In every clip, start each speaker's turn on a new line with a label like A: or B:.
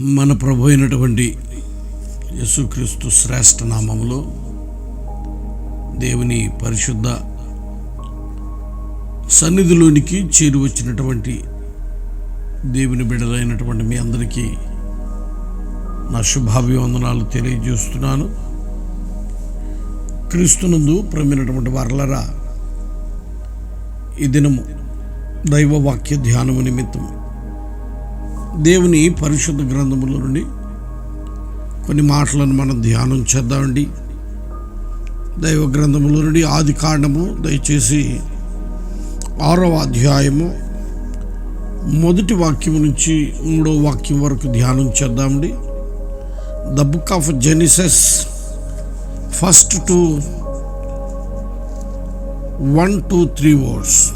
A: మన ప్రభు అయినటువంటి యేసుక్రీస్తు శ్రేష్ఠ నామములో దేవుని పరిశుద్ధ సన్నిధిలోనికి చేరి వచ్చినటువంటి దేవుని బిడ్డలైనటువంటి మీ అందరికీ నా శుభాభివందనాలు తెలియజేస్తున్నాను. క్రీస్తునందు ప్రమినటువంటి వర్లరా ఈ దినము దైవవాక్య ధ్యానము నిమిత్తం దేవుని పరిశుద్ధ గ్రంథముల నుండి కొన్ని మాటలను మనం ధ్యానం చేద్దామండి. దైవ గ్రంథముల నుండి ఆది కాండము దయచేసి ఆరవ అధ్యాయము మొదటి వాక్యం నుంచి మూడవ వాక్యం వరకు ధ్యానం చేద్దామండి. The book of Genesis first two one two three words.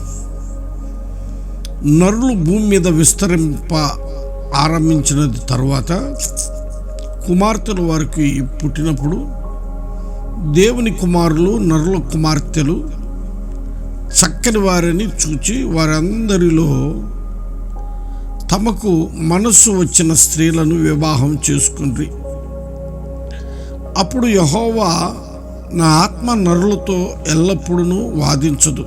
A: నరులు భూమి మీద విస్తరింప ఆరంభించినది తర్వాత కుమార్తెలు వారికి పుట్టినప్పుడు దేవుని కుమారులు నరుల కుమార్తెలు చక్కని వారిని చూచి వారందరిలో తమకు మనస్సు వచ్చిన స్త్రీలను వివాహం చేసుకుండ్రి. అప్పుడు యహోవా నా ఆత్మ నరులతో ఎల్లప్పుడూ వాదించదు.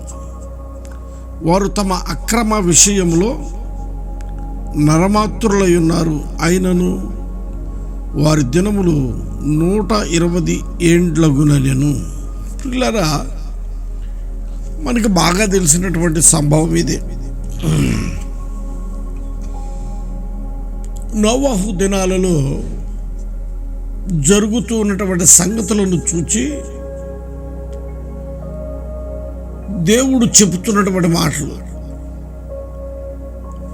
A: వారు తమ అక్రమ విషయంలో నరమాత్రులై ఉన్నారు అయినను వారి దినములు నూట ఇరవై ఏండ్లగునలెను. పిల్లరా మనకి బాగా తెలిసినటువంటి సంభవం ఇది. నోవాహు దినాలలో జరుగుతూ ఉన్నటువంటి సంగతులను చూచి దేవుడు చెబుతున్నటువంటి మాటలు.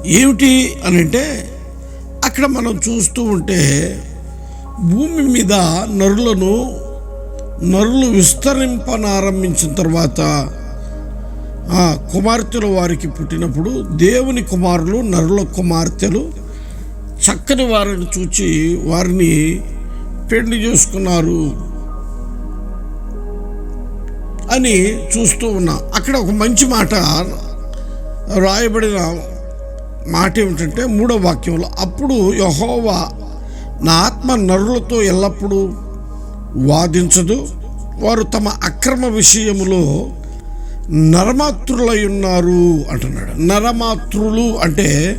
A: ఏమిటి అని అంటే అక్కడ మనం చూస్తూ ఉంటే భూమి మీద నరులను నరులు విస్తరింపనారంభించిన తర్వాత ఆ కుమార్తెలు వారికి పుట్టినప్పుడు దేవుని కుమారులు నరుల కుమార్తెలు చక్కని వారిని చూచి వారిని పెళ్ళి చేసుకున్నారు అని చూస్తూ ఉన్నాం. అక్కడ ఒక మంచి మాట రాయబడిన మాట ఏమిటంటే మూడో వాక్యంలో అప్పుడు యహోవా నా ఆత్మ నరులతో ఎల్లప్పుడూ వాదించదు. వారు తమ అక్రమ విషయములో నరమాతృలై ఉన్నారు అంటున్నాడు. నరమాతృలు అంటే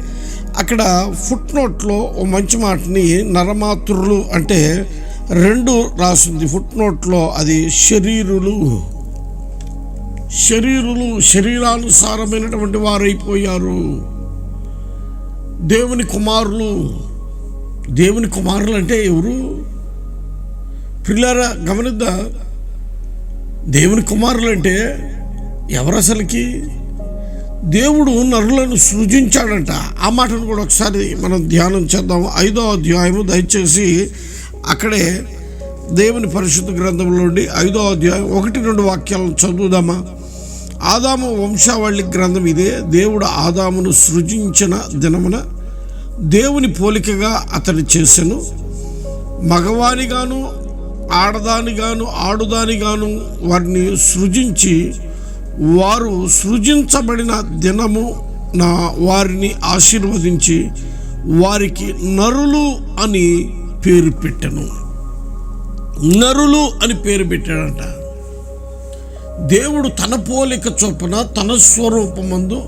A: అక్కడ ఫుట్ నోట్లో ఓ మంచి మాటని నరమాతృలు అంటే రెండు రాసింది. ఫుట్ నోట్లో అది శరీరులు. శరీరులు శరీరానుసారమైనటువంటి వారైపోయారు. దేవుని కుమారులు దేవుని కుమారులు అంటే ఎవరు? పిల్లరా గమనిద్దా? దేవుని కుమారులు అంటే ఎవరు అసలుకి దేవుడు నరులను సృజించాడంట. ఆ మాటను కూడా ఒకసారి మనం ధ్యానం చేద్దాం ఐదో అధ్యాయము దయచేసి అక్కడే దేవుని పరిశుద్ధ గ్రంథంలోని ఐదో అధ్యాయం ఒకటి రెండు వాక్యాలను చదువుదామా? ఆదాము వంశావళి గ్రంథం ఇదే. దేవుడు ఆదామును సృజించిన దినమున దేవుని పోలికగా అతడు చేసెను మగవానిగాను ఆడదానిగాను ఆడుదానిగాను వారిని సృజించి వారు సృజించబడిన దినము నా వారిని ఆశీర్వదించి వారికి నరులు అని పేరు పెట్టాను. నరులు అని పేరు పెట్టాడంట. దేవుడు తన పోలిక చొప్పున తన స్వరూపమందు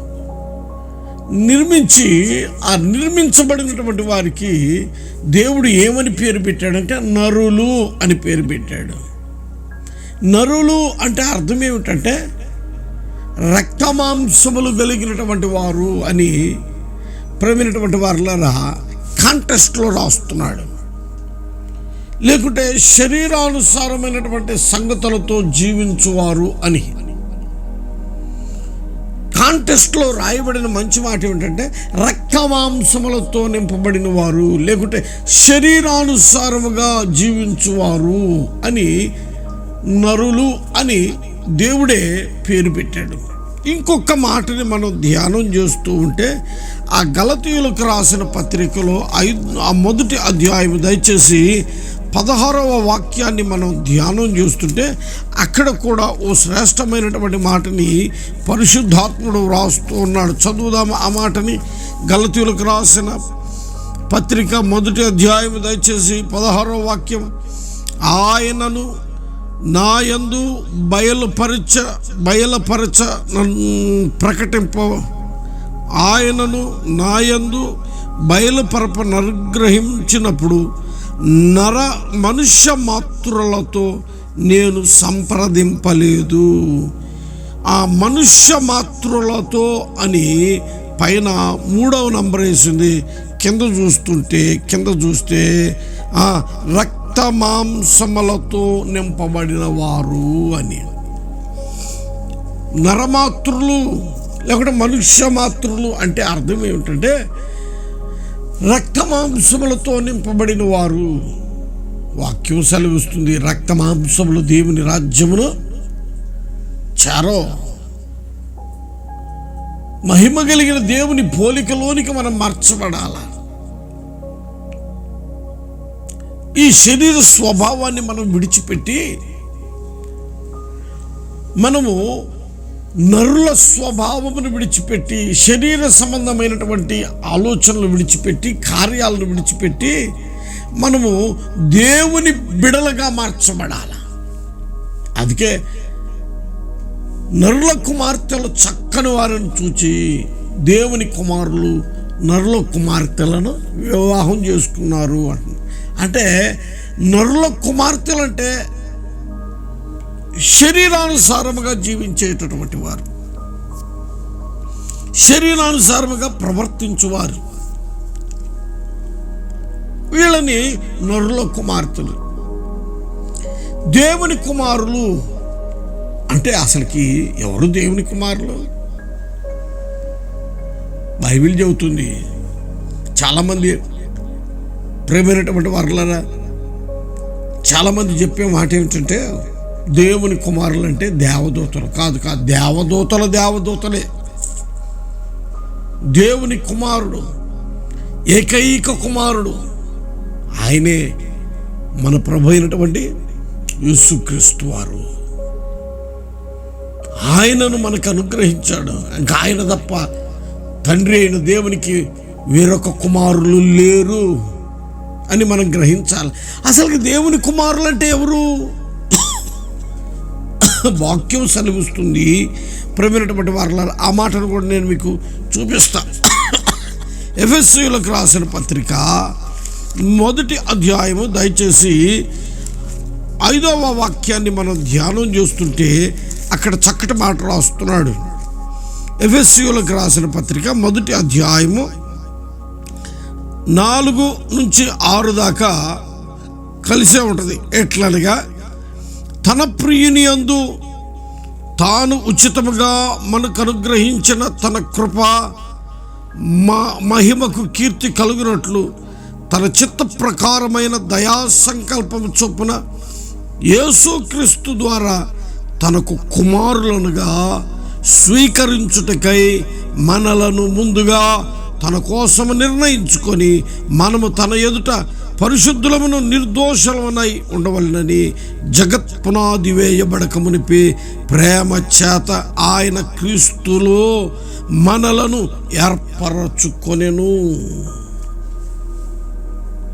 A: నిర్మించి ఆ నిర్మించబడినటువంటి వారికి దేవుడు ఏమని పేరు పెట్టాడంటే నరులు అని పేరు పెట్టాడు. నరులు అంటే అర్థం ఏమిటంటే రక్తమాంసములు కలిగినటువంటి వారు అని ప్రమినటువంటి వారిలారా కాంటెస్ట్లో రాస్తున్నాడు. లేకుంటే శరీరానుసారమైనటువంటి సంగతులతో జీవించువారు అని. కాంటెస్ట్లో రాయబడిన మంచి మాట ఏమిటంటే రక్తమాంసములతో నింపబడిన వారు లేకుంటే శరీరానుసారముగా జీవించువారు అని నరులు అని దేవుడే పేరు పెట్టాడు. ఇంకొక మాటని మనం ధ్యానం చేస్తూ ఉంటే ఆ గలతీయులకు రాసిన పత్రికలో ఐదు ఆ మొదటి అధ్యాయం దయచేసి పదహారవ వాక్యాన్ని మనం ధ్యానం చేస్తుంటే అక్కడ కూడా ఓ శ్రేష్టమైనటువంటి మాటని పరిశుద్ధాత్ముడు వ్రాస్తూ ఉన్నాడు. చదువుదాం ఆ మాటని. గలతీయులకు రాసిన పత్రిక మొదటి అధ్యాయం దయచేసి పదహారవ వాక్యం. ఆయనను నాయందు బయలుపరచ బయలుపరచ ప్రకటింప ఆయనను నాయందు బయలుపరప అనుగ్రహించినప్పుడు నర మనుష్య మాతృలతో నేను సంప్రదింపలేదు. ఆ మనుష్య మాతృలతో అని పైన మూడవ నంబర్ వేసింది. కింద చూస్తుంటే కింద చూస్తే ఆ రక్త మాంసములతో నింపబడిన వారు అని. నరమాతృలు లేకుంటే మనుష్య మాతృలు అంటే అర్థం ఏమిటంటే రక్తమాంసములతో నింపబడిన వారు వాక్యం సెలవిస్తుంది రక్తమాంసములు దేవుని రాజ్యమును చారో. మహిమ కలిగిన దేవుని పోలికలోనికి మనం మార్చబడాల. ఈ శరీర స్వభావాన్ని మనం విడిచిపెట్టి మనము నరుల స్వభావమును విడిచిపెట్టి శరీర సంబంధమైనటువంటి ఆలోచనలు విడిచిపెట్టి కార్యాలను విడిచిపెట్టి మనము దేవుని బిడలుగా మార్చబడాలి? అందుకే నరుల కుమార్తెలు చక్కని వారిని చూచి దేవుని కుమారులు నరుల కుమార్తెలను వివాహం చేసుకున్నారు అంటే నరుల కుమార్తెలు అంటే శరీరానుసారముగా జీవించేటటువంటి వారు. శరీరానుసారముగా ప్రవర్తించువారు. వీళ్ళని నరుల కుమార్తెలు. దేవుని కుమారులు అంటే అసలుకి ఎవరు దేవుని కుమారులు? బైబిల్ చెబుతుంది చాలామంది ప్రేమైనటువంటి వారులరా చాలామంది చెప్పే మాట ఏమిటంటే దేవుని కుమారులు అంటే దేవదూతలు. కాదు కాదు దేవదూతలు దేవదూతలే. దేవుని కుమారుడు ఏకైక కుమారుడు ఆయనే మన ప్రభు అయినటువంటి యేసుక్రీస్తు వారు. ఆయనను మనకు అనుగ్రహించాడు. ఇంకా ఆయన తప్ప తండ్రి అయిన దేవునికి వేరొక కుమారులు లేరు అని మనం గ్రహించాలి. అసలు దేవుని కుమారులు అంటే ఎవరు? వాక్యం సెలవిస్తుంది. ప్రమినటువంటి వారు ఆ మాటను కూడా నేను మీకు చూపిస్తా. ఎఫ్ఎస్సీలకు రాసిన పత్రిక మొదటి అధ్యాయము దయచేసి ఐదవ వాక్యాన్ని మనం ధ్యానం చేస్తుంటే అక్కడ చక్కటి మాట రాస్తున్నాడు. ఎఫ్ఎస్యులకు రాసిన పత్రిక మొదటి అధ్యాయము నాలుగు నుంచి ఆరు దాకా కలిసే ఉంటుంది. ఎట్లనగా తన ప్రియుని యందు తాను ఉచితముగా మనకు అనుగ్రహించిన తన కృప మా మహిమకు కీర్తి కలుగునట్లు తన చిత్త ప్రకారమైన దయా సంకల్పం చొప్పున యేసుక్రీస్తు ద్వారా తనకు కుమారులనుగా స్వీకరించుటకై మనలను ముందుగా తన కోసము నిర్ణయించుకొని మనము తన ఎదుట పరిశుద్ధులమును నిర్దోషమునై ఉండవలనని జగత్ పునాది వేయబడకమునిపి ప్రేమ చేత ఆయన క్రీస్తులో మనలను ఏర్పరచుకొనెను.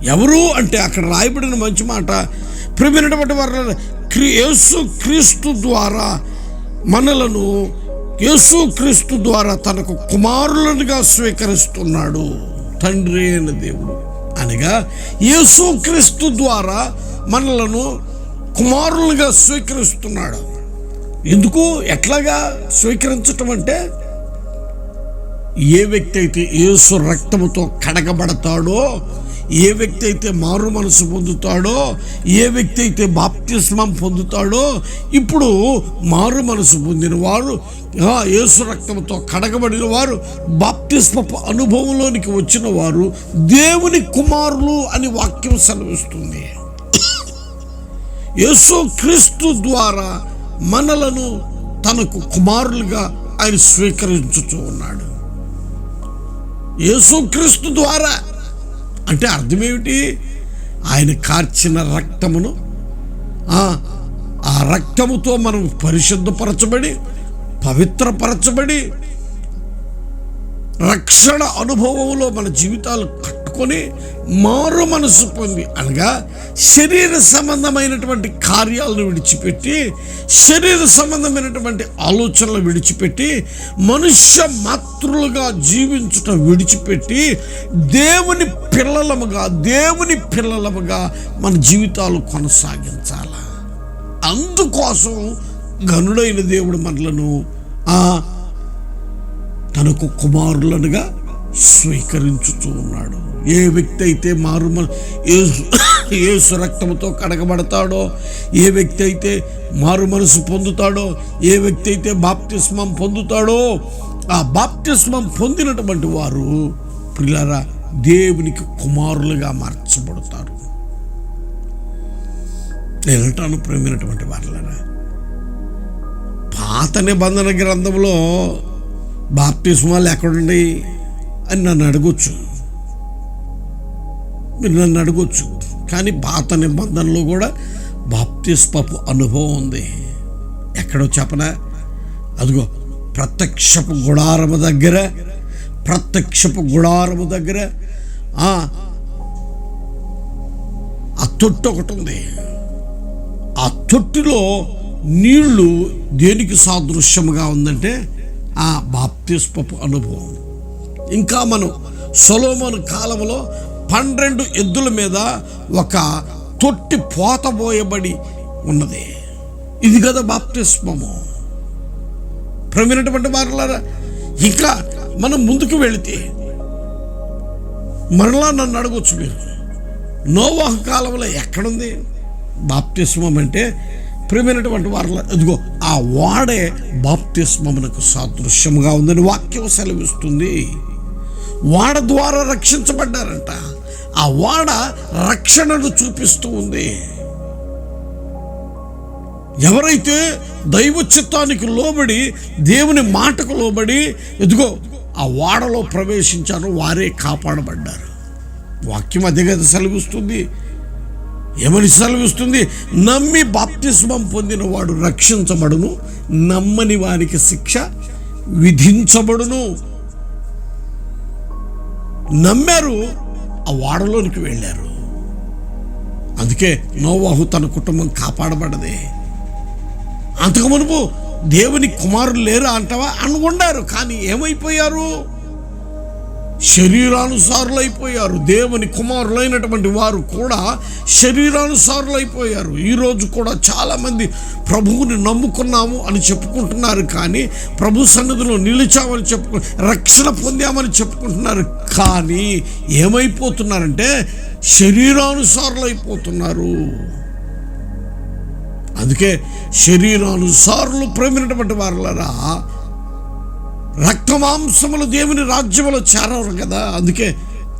A: ఎవరు అంటే అక్కడ రాయబడిన మంచి మాట ప్రేమైనటువంటి వారు క్రీ యేసు క్రీస్తు ద్వారా మనలను యేసు క్రీస్తు ద్వారా తనకు కుమారులనుగా స్వీకరిస్తున్నాడు తండ్రి అయిన దేవుడు. అనగా యేసు క్రీస్తు ద్వారా మనలను కుమారులుగా స్వీకరిస్తున్నాడు. ఎందుకు? ఎట్లాగా స్వీకరించటం అంటే ఏ వ్యక్తి అయితే యేసు రక్తముతో కడగబడతాడో ఏ వ్యక్తి అయితే మారు మనసు పొందుతాడో ఏ వ్యక్తి అయితే బాప్తిస్మం పొందుతాడో ఇప్పుడు మారు మనసు పొందిన వారు యేసు రక్తంతో కడగబడిన వారు బాప్తిస్మ అనుభవంలోనికి వచ్చిన వారు దేవుని కుమారులు అని వాక్యం సెలవిస్తుంది. యేసు క్రీస్తు ద్వారా మనలను తనకు కుమారులుగా ఆయన స్వీకరించుతూ ఉన్నాడు. యేసుక్రీస్తు ద్వారా అంటే అర్థం ఏమిటి ఆయన కార్చిన రక్తమును ఆ, ఆ రక్తముతో మనం పరిశుద్ధపరచబడి పవిత్రపరచబడి రక్షణ అనుభవంలో మన జీవితాలు పట్టుకొని మారు మనసు పొంది అనగా శరీర సంబంధమైనటువంటి కార్యాలను విడిచిపెట్టి శరీర సంబంధమైనటువంటి ఆలోచనలు విడిచిపెట్టి మనుష్య మాతృలుగా జీవించుట విడిచిపెట్టి దేవుని పిల్లలముగా దేవుని పిల్లలముగా మన జీవితాలు కొనసాగించాల. అందుకోసం గనుడైన దేవుడు మనలను తనకు కుమారులనుగా స్వీకరించుతూ ఉన్నాడు. ఏ వ్యక్తి అయితే మారుమ ఏసు ఏసు రక్తంతో కడగబడతాడో ఏ వ్యక్తి అయితే మారు మనసు పొందుతాడో ఏ వ్యక్తి అయితే బాప్తిస్మం పొందుతాడో ఆ బాప్తిస్మం పొందినటువంటి వారు పిల్లరా దేవునికి కుమారులుగా మార్చబడతారు. నేనంటాను ప్రేమైనటువంటి వారులరా పాత నిబంధన గ్రంథంలో బాప్తిస్మాలు ఎక్కడుండి అని నన్ను అడగొచ్చు. మీరు నన్ను అడగొచ్చు. కానీ పాత నిబంధనలో కూడా బాప్తిస్మపు అనుభవం ఉంది. ఎక్కడో చెప్పనా? అదిగో ప్రత్యక్షపు గుడారము దగ్గర ప్రత్యక్షపు గుడారము దగ్గర ఆ ఆ తొట్టు ఒకటి ఉంది. ఆ తొట్టిలో నీళ్ళు దేనికి సాదృశ్యముగా ఉందంటే ఆ బాప్తిస్పపు అనుభవం. ఇంకా మనం సొలోమోను కాలంలో పన్నెండు ఎద్దుల మీద ఒక తొట్టి పోతబోయబడి ఉన్నది. ఇది కదా బాప్తిస్మము. ప్రమినటువంటి వారులారా ఇంకా మనం ముందుకు వెళితే మరలా నన్ను అడగొచ్చు మీరు. నోవాహ కాలంలో ఎక్కడుంది? బాప్తిస్మం అంటే ప్రియమైనటువంటి వారిలో ఇదిగో ఆ వాడే బాప్తిస్మమునకు సాదృశ్యముగా ఉందని వాక్యం సెలవిస్తుంది. వాడ ద్వారా రక్షించబడ్డారంట. ఆ వాడ రక్షణను చూపిస్తూ ఉంది. ఎవరైతే దైవ చిత్తానికి లోబడి దేవుని మాటకు లోబడి ఎదుగో ఆ వాడలో ప్రవేశించారో వారే కాపాడబడ్డారు. వాక్యం అదే కదా సెలవిస్తుంది. ఏమని సెలవిస్తుంది? నమ్మి బాప్తిస్మం పొందిన వాడు రక్షించబడును నమ్మని వానికి శిక్ష విధించబడును. నమ్మారు ఆ వాడలోనికి వెళ్ళారు. అందుకే నోవాహు తన కుటుంబం కాపాడబడదే అంతకు మునుపు దేవుని కుమారులు లేరు అంటావా? అనుకుండారు కానీ ఏమైపోయారు? శరీరానుసారులైపోయారు. దేవుని కుమారులైనటువంటి వారు కూడా శరీరానుసారులైపోయారు. ఈరోజు కూడా చాలామంది ప్రభువుని నమ్ముకున్నాము అని చెప్పుకుంటున్నారు కానీ ప్రభు సన్నిధిలో నిలిచామని చెప్పుకు రక్షణ పొందామని చెప్పుకుంటున్నారు కానీ ఏమైపోతున్నారంటే శరీరానుసారులైపోతున్నారు. అందుకే శరీరానుసారులు ప్రేమినటువంటి వారులరా రక్తమాంసములు దేవుని రాజ్యములు చేరవరు కదా. అందుకే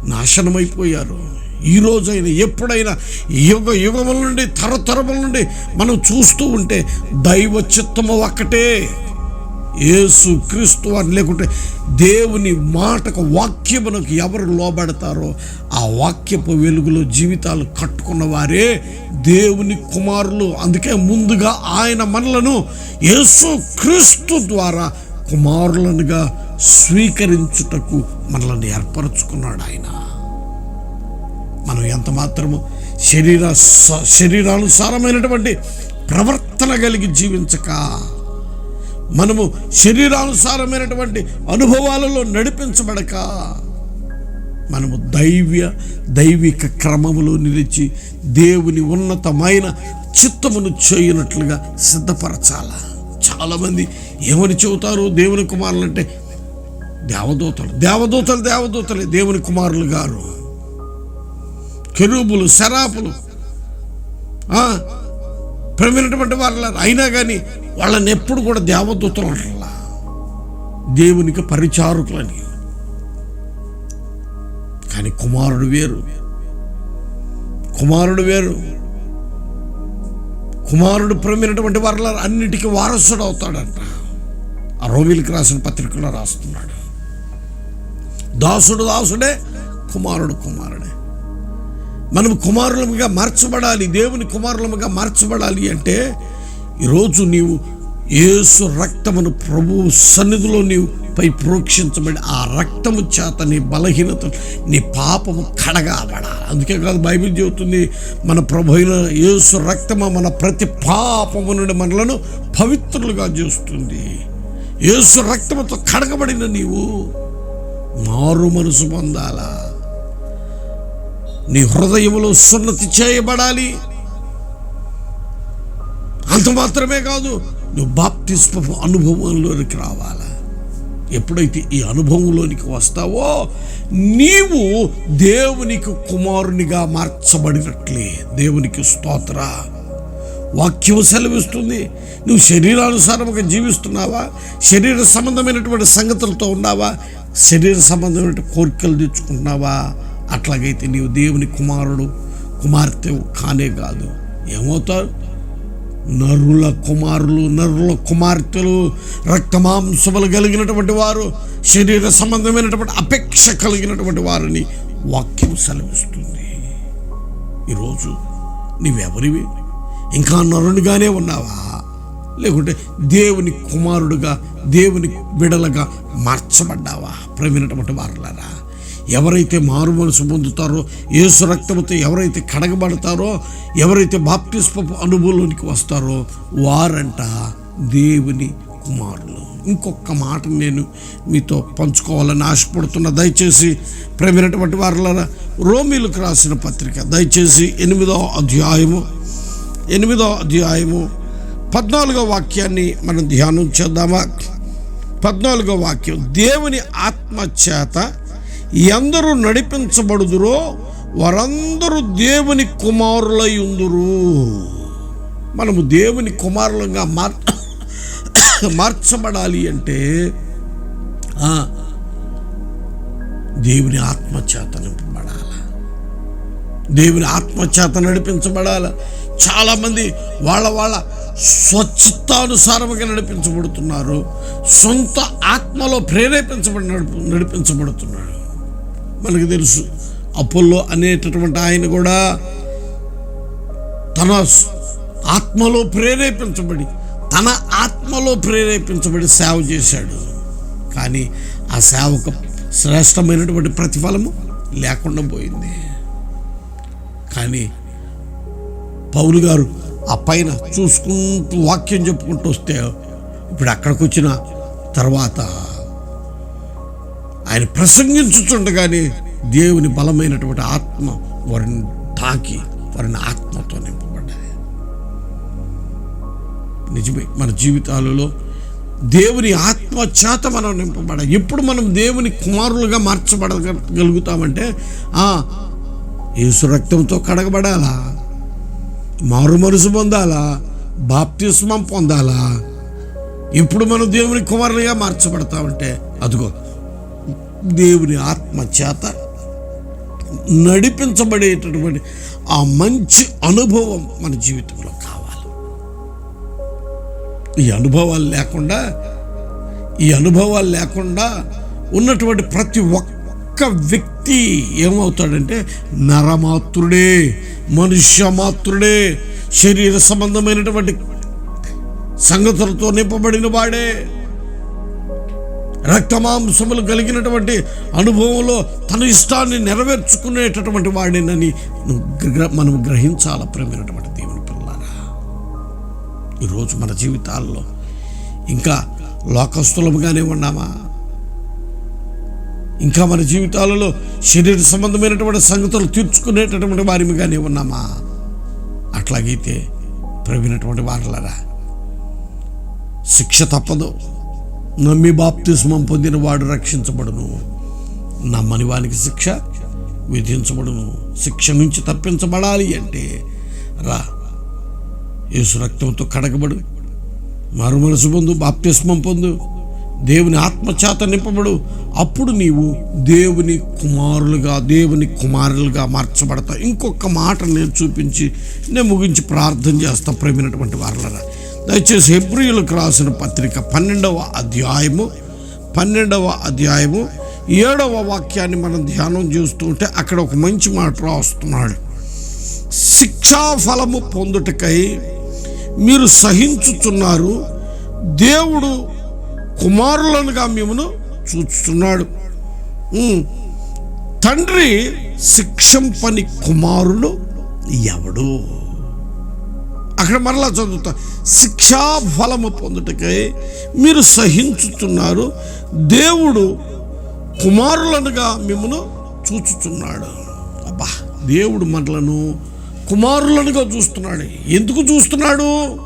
A: నాశనమైపోయారు. ఈ రోజైనా ఎప్పుడైనా యుగ యుగముల నుండి తరతరముల నుండి మనం చూస్తూ ఉంటే దైవ చిత్తము ఒక్కటే. యేసు క్రీస్తు అని లేకుంటే దేవుని మాటకు వాక్యమునకు ఎవరు లోబడతారో ఆ వాక్యపు వెలుగులో జీవితాలు కట్టుకున్న వారే దేవుని కుమారులు. అందుకే ముందుగా ఆయన మనలను యేసు క్రీస్తు ద్వారా కుమారులనుగా స్వీకరించుటకు మనల్ని ఏర్పరచుకున్నాడు ఆయన. మనం ఎంత మాత్రము శరీర స- శరీరానుసారమైనటువంటి ప్రవర్తన కలిగి జీవించక మనము శరీరానుసారమైనటువంటి అనుభవాలలో నడిపించబడక మనము దైవ్య దైవిక క్రమములో నిలిచి దేవుని ఉన్నతమైన చిత్తమును చేయనట్లుగా సిద్ధపరచాలా? చాలామంది ఏమని చెబుతారు దేవుని కుమారులు అంటే దేవదూతలు. దేవదూతలు దేవదూతలే దేవుని కుమారులు గారు. కెరూబులు శరాపులు ప్రమినటువంటి ప్రవీణటువంటి వాళ్ళ అయినా కానీ వాళ్ళని ఎప్పుడు కూడా దేవదూతలు అంటారు దేవునికి పరిచారకులని. కానీ కుమారుడు వేరు. కుమారుడు వేరు. కుమారుడు ప్రమినటువంటి వారిలో అన్నిటికీ వారసుడు అవుతాడంట. ఆ రోమిలికి రాసిన పత్రికలో రాస్తున్నాడు. దాసుడు దాసుడే కుమారుడు కుమారుడే. మనం కుమారులముగా మార్చబడాలి దేవుని కుమారులముగా మార్చబడాలి అంటే ఈరోజు నీవు యేసు రక్తమును ప్రభువు సన్నిధిలో నీవు పై ప్రోక్షించబడి ఆ రక్తము చేత నీ బలహీనత నీ పాపము కడగాబడాలి అందుకే కాదు బైబిల్ చెబుతుంది మన ప్రభు అయిన యేసు రక్తము మన ప్రతి పాపము నుండి మనలను పవిత్రులుగా చేస్తుంది. యేసు రక్తముతో కడగబడిన నీవు మారు మనసు పొందాలా? నీ హృదయములో సున్నతి చేయబడాలి? అంత మాత్రమే కాదు నువ్వు బాప్తిస్మపు అనుభవంలోనికి రావాలా? ఎప్పుడైతే ఈ అనుభవంలోనికి వస్తావో నీవు దేవునికి కుమారునిగా మార్చబడినట్లే. దేవునికి స్తోత్ర. వాక్యం సెలవిస్తుంది. నువ్వు శరీరానుసారముగా జీవిస్తున్నావా? శరీర సంబంధమైనటువంటి సంగతులతో ఉన్నావా? శరీర సంబంధమైన కోరికలు తెచ్చుకుంటున్నావా అట్లాగైతే నీవు దేవుని కుమారుడు కుమార్తెవు కానే కాదు. ఏమవుతావు నరుల కుమారులు నరుల కుమార్తెలు రక్తమాంసములు కలిగినటువంటి వారు శరీర సంబంధమైనటువంటి అపేక్ష కలిగినటువంటి వారిని వాక్యం సెలవిస్తుంది. ఈరోజు నీవెవరివి? ఇంకా నరునిగానే ఉన్నావా? లేకుంటే దేవుని కుమారుడుగా దేవుని బిడలుగా మార్చబడ్డావా? ప్రవీణటువంటి వారులారా ఎవరైతే మారు మనసు పొందుతారో యేసు రక్తంతో ఎవరైతే కడగబడతారో ఎవరైతే బాప్తిస్పపు అనుభవంలోనికి వస్తారో వారంట దేవుని కుమారులు. ఇంకొక మాట నేను మీతో పంచుకోవాలని ఆశపడుతున్న. దయచేసి ప్రేమైనటువంటి వారులరా రోమిలకు రాసిన పత్రిక దయచేసి ఎనిమిదో అధ్యాయము ఎనిమిదో అధ్యాయము పద్నాలుగో వాక్యాన్ని మనం ధ్యానం చేద్దామా? పద్నాలుగో వాక్యం దేవుని ఆత్మ చేత ఎందరూ నడిపించబడుదురో వారందరూ దేవుని కుమారులై ఉందురు. మనము దేవుని కుమారులుగా మార్ మార్చబడాలి అంటే దేవుని ఆత్మచేత నింపబడాల. దేవుని ఆత్మచేత నడిపించబడాల. చాలామంది వాళ్ళ వాళ్ళ స్వచ్ఛతానుసారముగా నడిపించబడుతున్నారు. సొంత ఆత్మలో ప్రేరేపించబడి నడిపించబడుతున్నాడు మనకు తెలుసు. అపోల్లో అనేటటువంటి ఆయన కూడా తన ఆత్మలో ప్రేరేపించబడి తన ఆత్మలో ప్రేరేపించబడి సేవ చేశాడు. కానీ ఆ సేవకు శ్రేష్టమైనటువంటి ప్రతిఫలము లేకుండా పోయింది. కానీ పౌలు గారు ఆ పైన చూసుకుంటూ వాక్యం చెప్పుకుంటూ వస్తే ఇప్పుడు అక్కడికి వచ్చిన తర్వాత ఆయన ప్రసంగించుచుండగానే దేవుని బలమైనటువంటి ఆత్మ వారిని తాకి వారిని ఆత్మతో నింపబడ్డాయి. నిజమే మన జీవితాలలో దేవుని ఆత్మ చేత మనం నింపబడ ఎప్పుడు మనం దేవుని కుమారులుగా మార్చబడగలుగుతామంటే ఆ, యేసు రక్తంతో కడగబడాలా? మారు మనసు పొందాలా? బాప్తిస్మం పొందాలా? ఇప్పుడు మనం దేవుని కుమారులుగా మార్చబడతామంటే అదిగో దేవుని ఆత్మ చేత నడిపించబడేటటువంటి ఆ మంచి అనుభవం మన జీవితంలో కావాలి. ఈ అనుభవాలు లేకుండా ఈ అనుభవాలు లేకుండా ఉన్నటువంటి ప్రతి ఒక్క వ్యక్తి ఏమవుతాడంటే నరమాత్రుడే మనుష్య మాత్రుడే శరీర సంబంధమైనటువంటి సంగతులతో నింపబడిన వాడే. రక్తమాంసములు కలిగినటువంటి అనుభవంలో తన ఇష్టాన్ని నెరవేర్చుకునేటటువంటి వాడినని మనం గ్రహించాల ప్రేమైనటువంటి దేవుని పిల్లారా ఈరోజు మన జీవితాల్లో ఇంకా లోకస్తులముగానే ఉన్నామా? ఇంకా మన జీవితాలలో శరీర సంబంధమైనటువంటి సంగతులు తీర్చుకునేటటువంటి వారిగానే ఉన్నామా? అట్లాగైతే ప్రవీణటువంటి వారలరా శిక్ష తప్పదు. నమ్మి బాప్తిస్మం పొందిన వాడు రక్షించబడును. నమ్మని వానికి శిక్ష విధించబడును. శిక్ష నుంచి తప్పించబడాలి అంటే రా యేసు రక్తంతో కడగబడు. మారు మనసు పొందు బాప్తిస్మం పొందు. దేవుని ఆత్మచేత నింపబడు. అప్పుడు నీవు దేవుని కుమారులుగా దేవుని కుమారులుగా మార్చబడతావు. ఇంకొక మాట నేను చూపించి నేను ముగించి ప్రార్థన చేస్తా ప్రేమైనటువంటి వారులరా. దయచేసి హెబ్రియులకు రాసిన పత్రిక పన్నెండవ అధ్యాయము పన్నెండవ అధ్యాయము ఏడవ వాక్యాన్ని మనం ధ్యానం చేస్తుంటే అక్కడ ఒక మంచి మాట రాస్తున్నాడు. శిక్షాఫలము పొందుటకై మీరు సహించుచున్నారు దేవుడు కుమారులనుగా మిమ్మను చూస్తున్నాడు తండ్రి శిక్షం పని కుమారుడు ఎవడు? అక్కడ మరలా చదువుతా. శిక్షా ఫలము పొందుటకై మీరు సహించుతున్నారు దేవుడు కుమారులనుగా మిమ్మను చూచుచున్నాడు. అబ్బా దేవుడు మనలను కుమారులనుగా చూస్తున్నాడు. ఎందుకు చూస్తున్నాడు?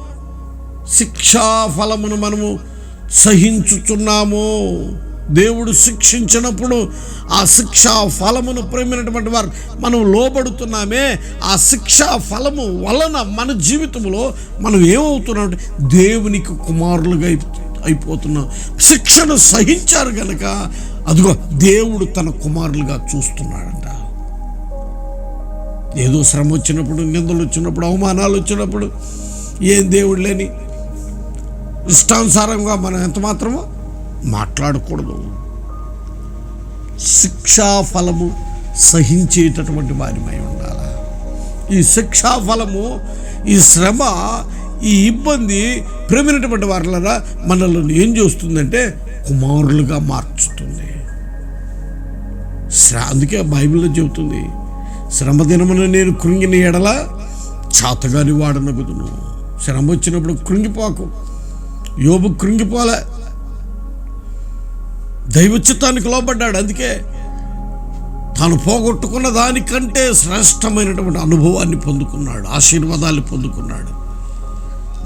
A: శిక్షా ఫలమును మనము సహించుచున్నాము. దేవుడు శిక్షించినప్పుడు ఆ శిక్షా ఫలమును ప్రేమినటువంటి వారు మనం లోబడుతున్నామే. ఆ శిక్షా ఫలము వలన మన జీవితంలో మనం ఏమవుతున్నాం అంటే దేవునికి కుమారులుగా అయిపోతున్నాం. శిక్షను సహించారు కనుక అదిగో దేవుడు తన కుమారులుగా చూస్తున్నాడంట. ఏదో శ్రమ వచ్చినప్పుడు నిందలు వచ్చినప్పుడు అవమానాలు వచ్చినప్పుడు ఏం దేవుడు లేని ఇష్టానుసారంగా మనం ఎంత మాత్రమో మాట్లాడకూడదు. శిక్షా ఫలము సహించేటటువంటి వారిమై ఉండాలి? ఈ శిక్షా ఫలము ఈ శ్రమ ఈ ఇబ్బంది ప్రేమినటువంటి వారిలరా మనల్ని ఏం చేస్తుందంటే కుమారులుగా మార్చుతుంది. శ్ర అందుకే బైబిల్లో చెబుతుంది శ్రమ దినమున నేను కృంగిన ఎడల చాతగాని వాడనగుదును. శ్రమ వచ్చినప్పుడు కృంగిపోకు. యోబు కృంగిపోలే. దైవచిత్తానికి లోబడ్డాడు. అందుకే తాను పోగొట్టుకున్న దానికంటే శ్రేష్టమైనటువంటి అనుభవాన్ని పొందుకున్నాడు ఆశీర్వాదాన్ని పొందుకున్నాడు.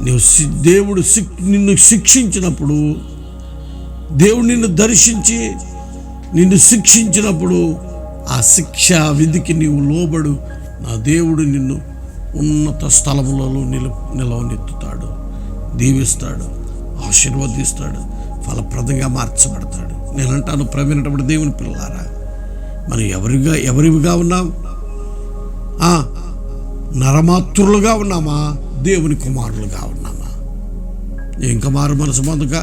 A: నీవు దేవుడు శిక్ నిన్ను శిక్షించినప్పుడు దేవుడు నిన్ను దర్శించి నిన్ను శిక్షించినప్పుడు ఆ శిక్ష విధికి నీవు లోబడు. నా దేవుడు నిన్ను ఉన్నత స్థలములలో నిలు నిలవనెత్తుతాడు. దీవిస్తాడు ఆశీర్వదిస్తాడు. ఫలప్రదంగా మార్చబడతాడు. నేనంటాను ప్రవీణటువంటి దేవుని పిల్లారా మనం ఎవరిగా ఎవరివిగా ఉన్నాం? నరమాతృలుగా ఉన్నామా? దేవుని కుమారులుగా ఉన్నామా? ఇంకా మారు మనసు పొందక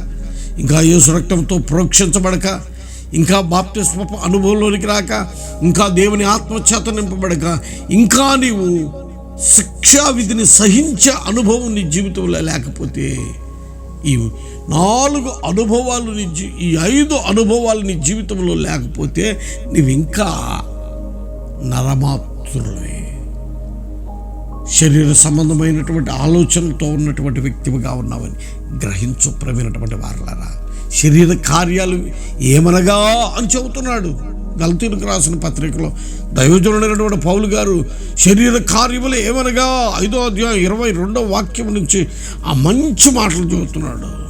A: ఇంకా యేసు రక్తంతో ప్రోక్షించబడక ఇంకా బాప్తిస్మ అనుభవంలోనికి రాక ఇంకా దేవుని ఆత్మచేత నింపబడక ఇంకా నీవు శిక్షా విధిని సహించే అనుభవం నీ జీవితంలో లేకపోతే ఈ నాలుగు అనుభవాలు నీ ఈ ఐదు అనుభవాలు నీ జీవితంలో లేకపోతే నువ్వు ఇంకా నరమాత్రులే శరీర సంబంధమైనటువంటి ఆలోచనలతో ఉన్నటువంటి వ్యక్తిగా ఉన్నావని గ్రహించు ప్రవీణటువంటి వారలారా. శరీర కార్యాలు ఏమనగా అని చెబుతున్నాడు. గల్తీలకు రాసిన పత్రికలో దైవజనుడైనటువంటి పౌలు గారు శరీర కార్యములు ఏమనగా? ఐదో అధ్యాయం ఇరవై రెండో వాక్యం నుంచి ఆ మంచి మాటలు చెబుతున్నాడు.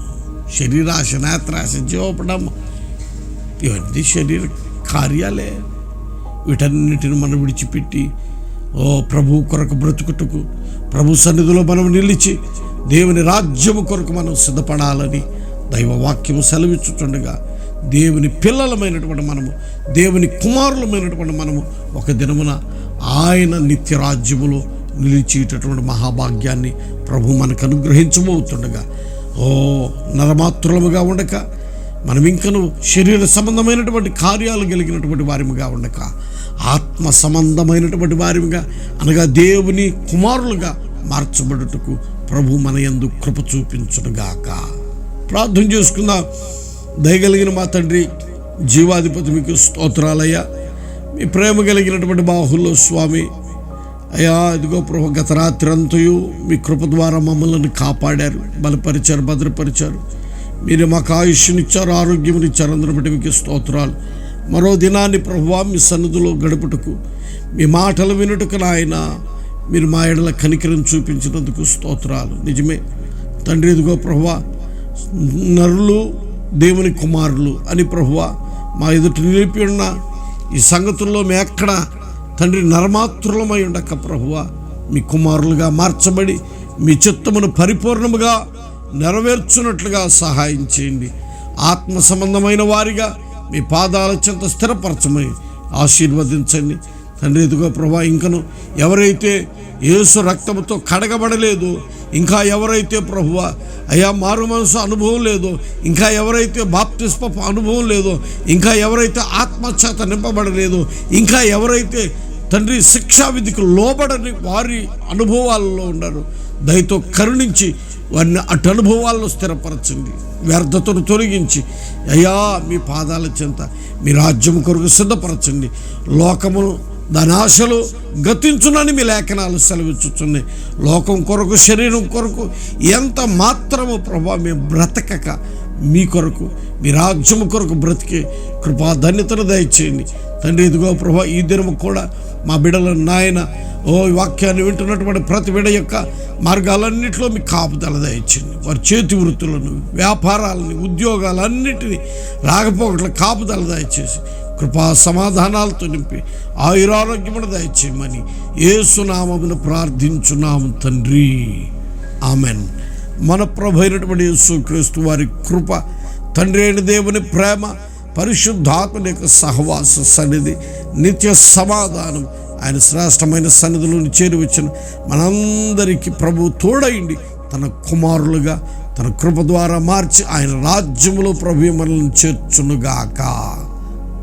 A: శరీరాశ నేత్రాశ జీవపడం ఇవన్నీ శరీర కార్యాలే. వీటన్నిటిని మనం విడిచిపెట్టి ఓ ప్రభు కొరకు బ్రతుకుటకు ప్రభు సన్నిధిలో మనం నిలిచి దేవుని రాజ్యము కొరకు మనం సిద్ధపడాలని దైవవాక్యము సెలవిచ్చుతుండగా దేవుని పిల్లలమైనటువంటి మనము దేవుని కుమారులమైనటువంటి మనము ఒక దినమున ఆయన నిత్య రాజ్యములో నిలిచేటటువంటి మహాభాగ్యాన్ని ప్రభు మనకు అనుగ్రహించబోతుండగా ఓ నరమాత్రులముగా ఉండక మనం ఇంకను శరీర సంబంధమైనటువంటి కార్యాలు కలిగినటువంటి వారిముగా ఉండక ఆత్మ సంబంధమైనటువంటి వారిముగా అనగా దేవుని కుమారులుగా మార్చబడుటకు ప్రభు మన యందు కృప చూపించునుగాక. ప్రార్థన చేసుకున్న దయగలిగిన మా తండ్రి జీవాధిపతి మీకు స్తోత్రాలయ్యా. మీ ప్రేమ కలిగినటువంటి బాహుల్లో స్వామి అయ్యా ఇదిగో ప్రభు గత రాత్రి అంతయు మీ కృప ద్వారా మమ్మల్ని కాపాడారు బలపరిచారు భద్రపరిచారు. మీరు మాకు ఆయుష్నిచ్చారు ఆరోగ్యమునిచ్చారు అందరి బట్టి మీకు స్తోత్రాలు. మరో దినాన్ని ప్రభువా మీ సన్నిధిలో గడుపుటకు మీ మాటలు వినుటకు నాయన మీరు మా ఎడల కనికరం చూపించినందుకు స్తోత్రాలు. నిజమే. తండ్రి ఇదిగో ప్రభువా నరులు దేవుని కుమారులు అని ప్రభువా మా ఎదుట నిలిపి ఉన్న ఈ సంగతుల్లో మేము ఎక్కడ తండ్రి నరమాతృలమై ఉండక ప్రభువ మీ కుమారులుగా మార్చబడి మీ చిత్తమును పరిపూర్ణముగా నెరవేర్చున్నట్లుగా సహాయం చేయండి. ఆత్మ సంబంధమైన వారిగా మీ పాదాల చెంత స్థిరపరచమని ఆశీర్వదించండి. తండ్రి ఎదుగో ప్రభా ఇంకను ఎవరైతే యేసు రక్తముతో కడగబడలేదు. ఇంకా ఎవరైతే ప్రభువ అయా మారు మనసు అనుభవం లేదో. ఇంకా ఎవరైతే బాప్తిస్ప అనుభవం లేదో. ఇంకా ఎవరైతే ఆత్మచేత నింపబడలేదో. ఇంకా ఎవరైతే తండ్రి శిక్షా విధికి లోబడని వారి అనుభవాలలో ఉన్నారు. దయతో కరుణించి వారిని అటు అనుభవాల్లో స్థిరపరచండి. వ్యర్థతను తొలగించి అయ్యా మీ పాదాల చెంత మీ రాజ్యం కొరకు సిద్ధపరచండి. లోకమును దాని ఆశలు గతించునని మీ లేఖనాలు సెలవిచ్చుచున్నాయి. లోకం కొరకు శరీరం కొరకు ఎంత మాత్రము ప్రభా మేము బ్రతకక మీ కొరకు మీ రాజ్యము కొరకు బ్రతికే కృపా ధన్యతను దయచేయండి. తండ్రి ఇదిగో ప్రభా ఈ దినము కూడా మా బిడ్డల నాయన ఓ వాక్యాన్ని వింటున్నటువంటి ప్రతి బిడ యొక్క మార్గాలన్నింటిలో మీ కాపుదల దయచేయండి. వారి చేతి వృత్తులను వ్యాపారాలని ఉద్యోగాలన్నిటినీ రాకపోకట్ల కాపుదల దయచేసి కృపా సమాధానాలతో నింపి ఆయురారోగ్యమును దయచేయమని ఏసునామమును ప్రార్థించున్నాము తండ్రి. ఆమెన్. మన ప్రభు అయినటువంటి యేసుక్రీస్తు వారి కృప తండ్రి అయిన దేవుని ప్రేమ పరిశుద్ధాత్మని యొక్క సహవాస సన్నిధి నిత్య సమాధానం ఆయన శ్రేష్టమైన సన్నిధిలోని చేరి వచ్చిన మనందరికీ ప్రభు తోడైండి తన కుమారులుగా తన కృప ద్వారా మార్చి ఆయన రాజ్యములో ప్రభు మనల్ని చేర్చునుగాక.